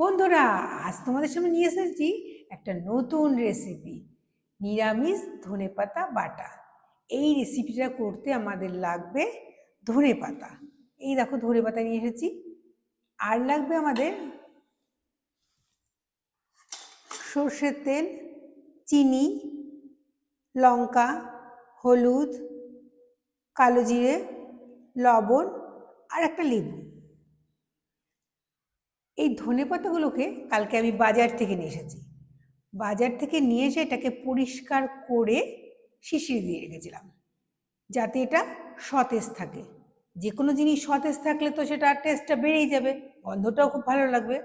বন্ধুরা, আজ তোমাদের সামনে নিয়ে এসেছি একটা নতুন রেসিপি নিরামিষ ধনেপাতা বাটা। এই রেসিপিটা করতে আমাদের লাগবে ধনে পাতা এই দেখো ধনে পাতা নিয়ে এসেছি। আর লাগবে আমাদের সর্ষের তেল, চিনি, লঙ্কা, হলুদ, কালো জিরে, লবণ আর একটা লেবু। এই ধনে পাতাগুলোকে কালকে আমি বাজার থেকে নিয়ে এসেছি। বাজার থেকে নিয়ে এসে এটাকে পরিষ্কার করে শিশিয়ে দিয়ে রেখেছিলাম। যাতে এটা সতেজ থাকে। যে কোনো জিনিস সতেজ থাকলে তো সেটা টেস্টটা বেড়েই যাবে, গন্ধটাও খুব ভালো লাগবে।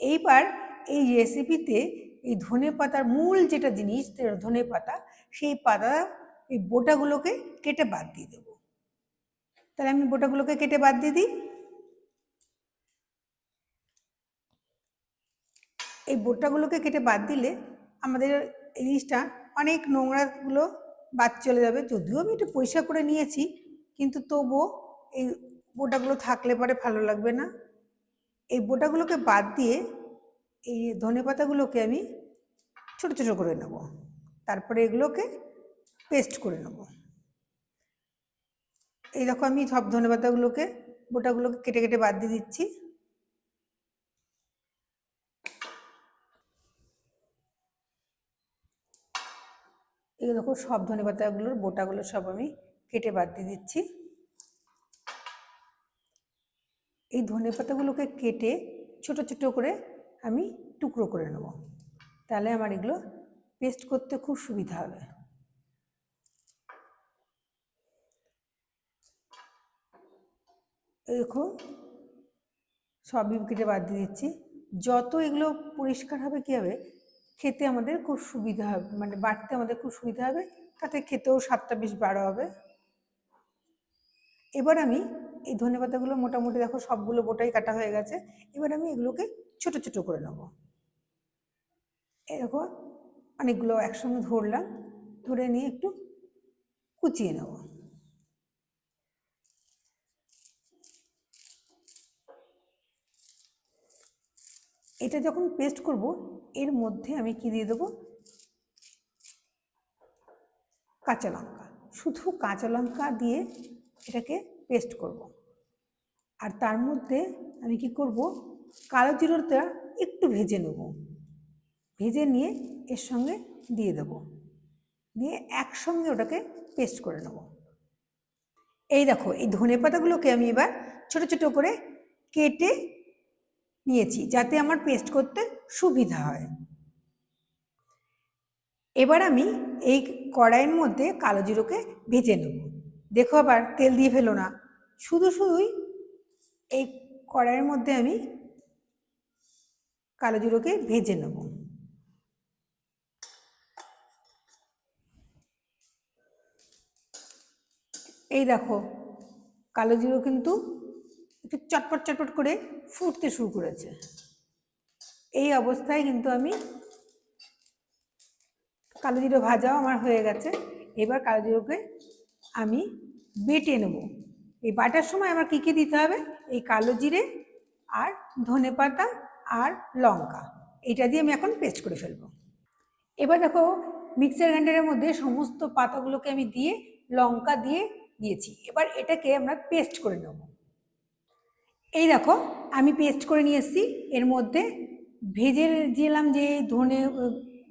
এইবার এই রেসিপিতে এই ধনে পাতার মূল যেটা জিনিস ধনে পাতা, সেই পাতা, এই বোটাগুলোকে কেটে বাদ দিয়ে দেবো। তাহলে আমি বোটাগুলোকে কেটে বাদ দিয়ে দিই। এই বোটাগুলোকে কেটে বাদ দিলে আমাদের এই জিনিসটা অনেক নোংরাগুলো বাদ চলে যাবে। যদিও আমি একটু পরিষ্কার করে নিয়েছি, কিন্তু তবুও এই বোটাগুলো থাকলে পরে ভালো লাগবে না। এই বোটাগুলোকে বাদ দিয়ে এই ধনে পাতাগুলোকে আমি ছোট ছোট করে নেব। তারপরে এগুলোকে পেস্ট করে নেব। এই দেখো আমি সব ধনে পাতাগুলোকে, বোটাগুলোকে কেটে কেটে বাদ দিয়ে দিচ্ছি। এই দেখো সব ধনে পাতাগুলোর বোটাগুলো সব আমি কেটে বাদ দিয়ে দিচ্ছি। এই ধনে পাতাগুলোকে কেটে ছোট ছোট করে আমি টুকরো করে নেব। তাহলে আমার এগুলো পেস্ট করতে খুব সুবিধা হবে। দেখো সবই কেটে বাদ দিয়ে দিচ্ছি। যত এগুলো পরিষ্কার হবে কী হবে খেতে আমাদের খুব সুবিধা হবে মানে বাড়তে আমাদের খুব সুবিধা হবে, তাতে খেতেও স্বাদটা বেশ বাড়ো হবে। এবার আমি এই ধনে পাতাগুলো মোটামুটি দেখো সবগুলো বোটাই কাটা হয়ে গেছে, এবার আমি এগুলোকে ছোট ছোট করে নেব। দেখো অনেকগুলো একসঙ্গে ধরলাম, ধরে নিয়ে একটু কুচিয়ে নেব। এটা যখন পেস্ট করব, এর মধ্যে আমি কি দিয়ে দেবো? কাঁচা লঙ্কা। শুধু কাঁচা লঙ্কা দিয়ে এটাকে পেস্ট করব। আর তার মধ্যে আমি কি করব? কালো জিরোটা একটু ভেজে নেব। ভেজে নিয়ে এর সঙ্গে দিয়ে দেব। দিয়ে একসঙ্গে ওটাকে পেস্ট করে নেব। এই দেখো, এই ধনে পাতাগুলোকে আমি এবার ছোট ছোট করে কেটে নিয়েছি যাতে আমার পেস্ট করতে সুবিধা হয়। এবার আমি এই কড়াইয়ের মধ্যে কালো জিরোকে ভেজে নেব। দেখো আবার তেল দিয়ে ফেলো না। শুধু শুধুই এই কড়াইয়ের মধ্যে আমি কালো জিরোকে ভেজে নেব। এই দেখো, কালো জিরো কিন্তু একটু চটপট চটপট করে ফুটতে শুরু করেছে। এই অবস্থায় কিন্তু আমি কালো জিরো ভাজাও আমার হয়ে গেছে। এবার কালো জিরোকে আমি বেটে নেব। এই বাটার সময় আমার কী কী দিতে হবে? এই কালো জিরে আর ধনে পাতা আর লঙ্কা। এটা দিয়ে আমি এখন পেস্ট করে ফেলব। এবার দেখো, মিক্সার গ্রাইন্ডারের মধ্যে সমস্ত পাতাগুলোকে আমি দিয়ে লঙ্কা দিয়ে দিয়েছি। এবার এটাকে আমরা পেস্ট করে নেব। এই দেখো, আমি পেস্ট করে নিয়ে এসেছি। এর মধ্যে ভেজে দিলাম যে ধনে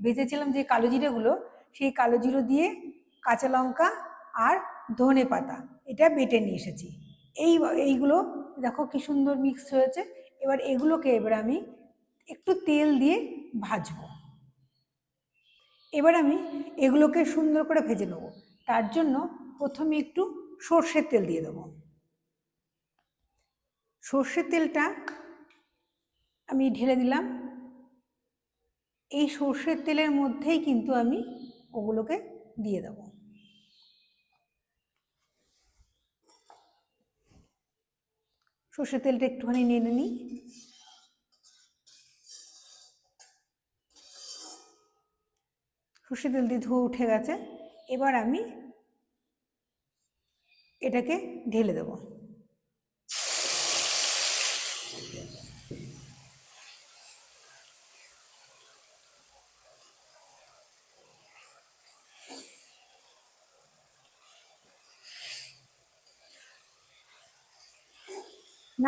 ভেজেছিলাম যে কালো জিরেগুলো সেই কালো জিরো দিয়ে কাঁচা লঙ্কা আর ধনে পাতা, এটা বেটে নিয়ে এসেছি। এই, এইগুলো দেখো কি সুন্দর মিক্স হয়েছে। এবার এগুলোকে এবার আমি একটু তেল দিয়ে ভাজবো। এবার আমি এগুলোকে সুন্দর করে ভেজে নেব। তার জন্য প্রথমে একটু সর্ষের তেল দিয়ে দেবো। সর্ষের তেলটা আমি ঢেলে দিলাম। এই সর্ষের তেলের মধ্যেই কিন্তু আমি ওগুলোকে দিয়ে দেব। সর্ষের তেলটা একটুখানি নেড়ে নিই। সর্ষের তেল দিয়ে ধুয়ে উঠে গেছে। এবার আমি এটাকে ঢেলে দেবো।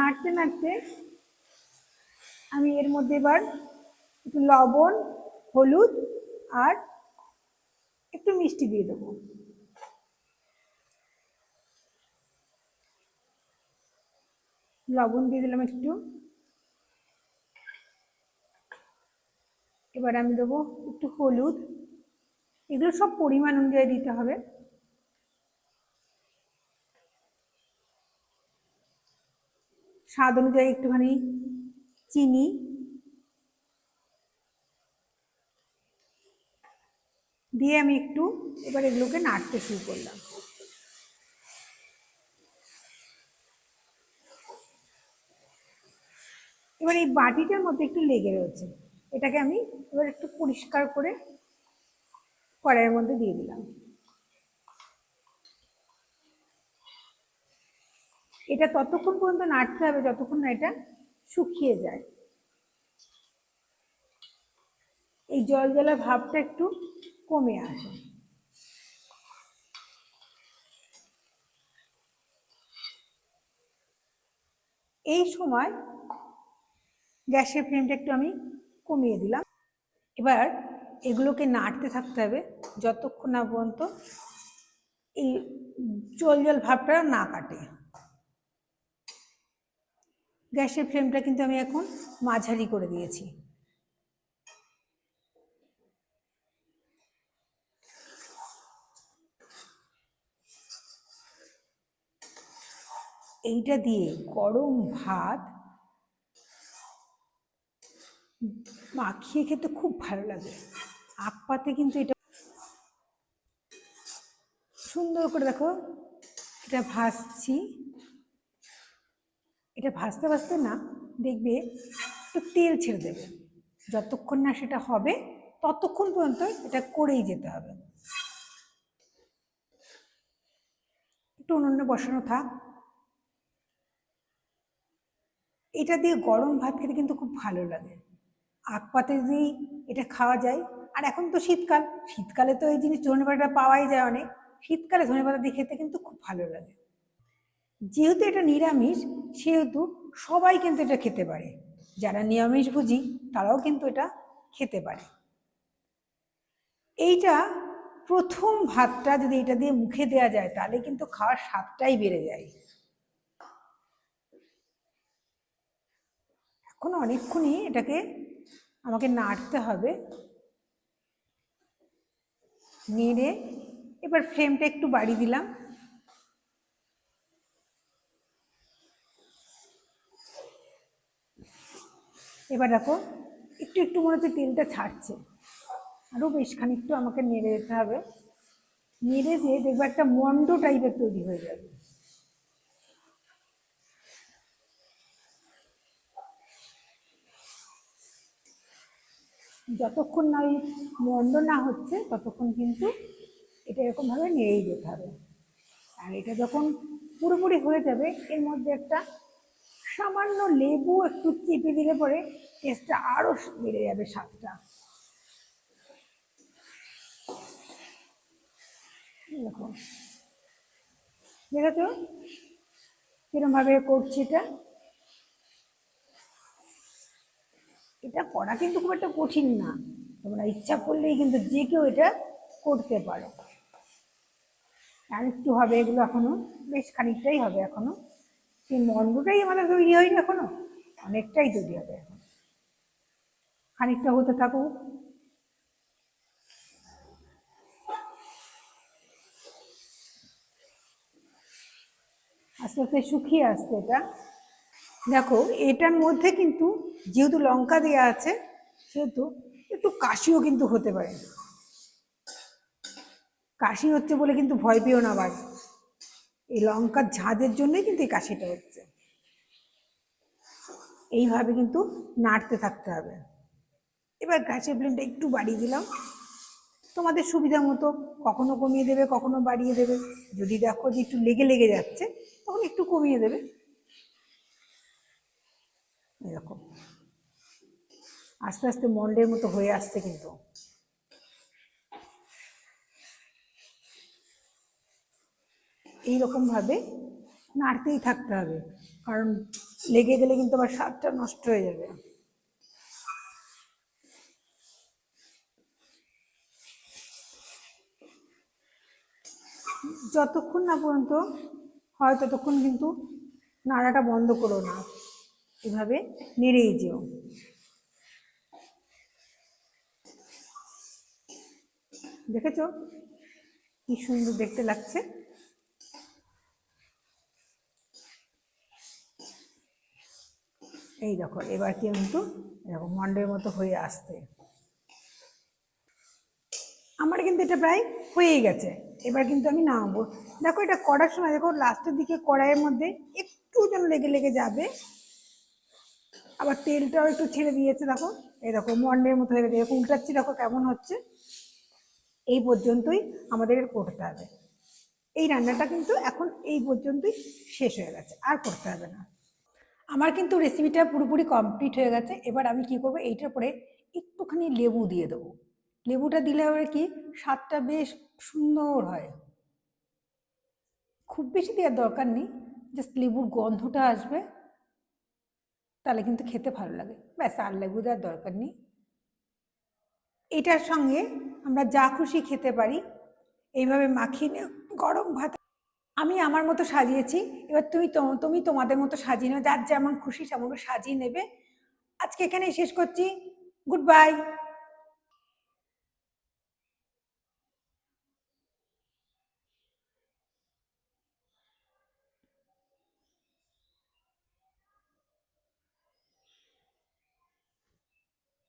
নাড়তে নাড়তে আমি এর মধ্যে এবার একটু লবণ, হলুদ আর একটু মিষ্টি দিয়ে দেবো। লবণ দিয়ে দিলাম একটু। এবার আমি দেবো একটু হলুদ। এগুলো সব পরিমাণ অনুযায়ী দিতে হবে। স্বাদ অনুযায়ী একটুখানি চিনি। দিয়ে আমি একটু এবার এগুলোকে নাড়তে শুরু করলাম। এবার এই বাটিটার মধ্যে একটু লেগে রয়েছে। এটাকে আমি এবার একটু পরিষ্কার করে কড়াইয়ের মধ্যে দিয়ে দিলাম। এটা ততক্ষণ পর্যন্ত নাড়তে হবে যতক্ষণ না এটা শুকিয়ে যায়। এই জল জলা ভাবটা একটু কমে আসে। এই সময় গ্যাসের ফ্লেমটা একটু আমি কমিয়ে দিলাম। এবার এগুলোকে নাড়তে থাকতে হবে যতক্ষণ না পর্যন্ত এই জল জল ভাবটা না কাটে। গ্যাসের ফ্লেমটা কিন্তু আমি এখন মাঝারি করে দিয়েছি। এইটা দিয়ে গরম ভাত মাখিয়ে খেতে খুব ভালো লাগে। আখ পাতে কিন্তু এটা সুন্দর করে দেখো, এটা ভাজছি। এটা ভাজতে ভাজতে না, দেখবে একটু তেল ছেড়ে দেবে। যতক্ষণ না সেটা হবে, ততক্ষণ পর্যন্ত এটা করেই যেতে হবে। একটু উনুনে বসানো থাক। এটা দিয়ে গরম ভাত খেতে কিন্তু খুব ভালো লাগে। আখ পাতে যদি এটা খাওয়া যায়, আর এখন তো শীতকাল, শীতকালে তো এই জিনিস ধনে পাতাটা পাওয়াই যায় অনেক। শীতকালে ধনে পাতা দিয়ে খেতে কিন্তু খুব ভালো লাগে। যেহেতু এটা নিরামিষ, সেহেতু সবাই কিন্তু এটা খেতে পারে। যারা নিরামিষ ভুজি, তারাও কিন্তু এটা খেতে পারে। এইটা প্রথম ভাতটা যদি এটা দিয়ে মুখে দেওয়া যায়, তাহলে কিন্তু খাওয়ার স্বাদটাই বেড়ে যায়। এখন অনেকক্ষণই এটাকে আমাকে নাড়তে হবে। নেড়ে এবার ফ্রেমটা একটু বাড়িয়ে দিলাম। এবার দেখো, একটু একটু মনে হচ্ছে তেলটা ছাড়ছে। আরও বেশ খানিকটু আমাকে নেড়ে যেতে হবে। নেড়ে দিয়ে দেখব একটা মন্ড টাইপের তৈরি হয়ে যাবে। যতক্ষণ না ওই মন্ড না হচ্ছে, ততক্ষণ কিন্তু এটা এরকমভাবে নেড়েই যেতে হবে। আর এটা যখন পুরোপুরি হয়ে যাবে, এর মধ্যে একটা সামান্য লেবু একটু চেপে দিলে পরে টেস্টটা আরও বেড়ে যাবে স্বাদটা। দেখো। দেখেছ? কিরমভাবে করছি এটা? এটা করা কিন্তু খুব একটা কঠিন না। তোমরা ইচ্ছা করলেই কিন্তু যে কেউ এটা করতে পারো। আর একটু হবে এগুলো এখনও, বেশ খানিকটাই হবে এখনও। সেই মন্ডটাই আমাদের তৈরি হয়নি এখনও। অনেকটাই তৈরি হবে এখন। খানিকটা হতে থাকুক। আস্তে আস্তে শুকিয়ে আসছে এটা। দেখো, এটার মধ্যে কিন্তু যেহেতু লঙ্কা দেওয়া আছে, সেহেতু একটু কাশিও কিন্তু হতে পারে। কাশি হচ্ছে বলে কিন্তু ভয় পেও না আবার। এই লঙ্কার ঝাঁজের জন্যই কিন্তু এই কাশিটা হচ্ছে। এইভাবে কিন্তু নাড়তে থাকতে হবে। এবার গ্যাসের ফ্লেমটা একটু বাড়িয়ে দিলাম। তোমাদের সুবিধা মতো কখনো কমিয়ে দেবে, কখনো বাড়িয়ে দেবে। যদি দেখো যে একটু লেগে লেগে যাচ্ছে, তখন একটু কমিয়ে দেবে। এরকম। আস্তে আস্তে মন্ডের মতো হয়ে আসছে কিন্তু। এইরকমভাবে নাড়তেই থাকতে হবে। কারণ লেগে গেলে কিন্তু আবার স্বাদটা নষ্ট হয়ে যাবে। যতক্ষণ না পর্যন্ত হয় ততক্ষণ কিন্তু নাড়াটা বন্ধ করো না। এভাবে নেড়েই যেও। দেখেছ? কি সুন্দর দেখতে লাগছে। এই দেখো, এবার কিন্তু এরকম মন্ডের মতো হয়ে আসছে। আমার কিন্তু এটা প্রায় হয়েই গেছে। এবার কিন্তু আমি নামাবো। দেখো, এটা করার সময়, দেখো, লাস্টের দিকে কড়াইয়ের মধ্যে একটু যেন লেগে লেগে যাবে। আবার তেলটাও একটু ছেড়ে দিয়েছে, দেখো। এই দেখো মন্ডের মতো হয়ে গেছে। এরকম উল্টাচ্ছি, দেখো কেমন হচ্ছে। এই পর্যন্তই আমাদের করতে হবে। এই রান্নাটা কিন্তু এখন এই পর্যন্তই শেষ হয়ে গেছে। আর করতে হবে না। আমার কিন্তু রেসিপিটা পুরোপুরি কমপ্লিট হয়ে গেছে। এবার আমি কি করব, এইটার পরে একটুখানি লেবু দিয়ে দেবো। লেবুটা দিলে আবার কি, স্বাদটা বেশ সুন্দর হয়। খুব বেশি দেওয়ার দরকার নেই জাস্ট লেবুর গন্ধটা আসবে, তাহলে কিন্তু খেতে ভালো লাগে। ব্যাস, আর লেবু দেওয়ার দরকার নেই। এটার সঙ্গে আমরা যা খুশি খেতে পারি। এইভাবে মাখিয়ে গরম ভাত আমি আমার মতো সাজিয়েছি, এবার তুমি তুমি তোমাদের মতো সাজিয়ে নেবে যার যেমন খুশি সেমন সাজিয়ে নেবে। আজকে এখানেই শেষ করছি। Good bye